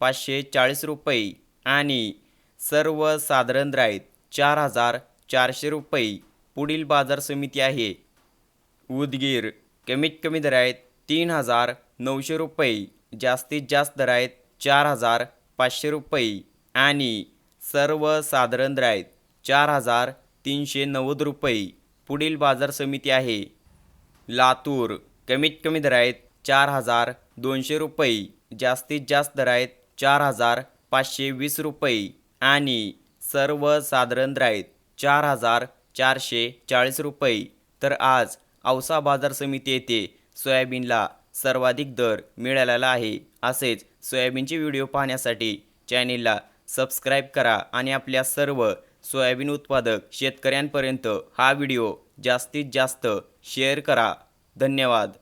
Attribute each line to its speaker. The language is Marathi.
Speaker 1: पाचशे चाळीस रुपये आणि सर्वसाधारण राईत चार हजार चारशे रुपये पुढील बाजार समिती आहे. उदगीर कमीत कमी दर आहेत तीन हजार नऊशे रुपये जास्तीत जास्त दर आहेत चार हजार पाचशे रुपये आणि सर्वसाधारण दर चार हजार तीनशे नव्वद रुपये पुढील बाजार समिती आहे. लातूर कमीत कमी दर आहेत चार हजार दोनशे रुपये जास्तीत जास्त दर आहेत चार हजार पाचशे वीस रुपये आणि सर्वसाधारण दर चार हजार चारशे चाळीस रुपये. तर आज औसा बाजार समिती येथे सोयाबीनला सर्वाधिक दर मिळालेला आहे. असेच सोयाबीनचे व्हिडिओ पाहण्यासाठी चॅनेलला सबस्क्राईब करा आणि आपल्या सर्व सोयाबीन उत्पादक शेतकऱ्यांपर्यंत हा व्हिडिओ जास्तीत जास्त शेअर करा. धन्यवाद.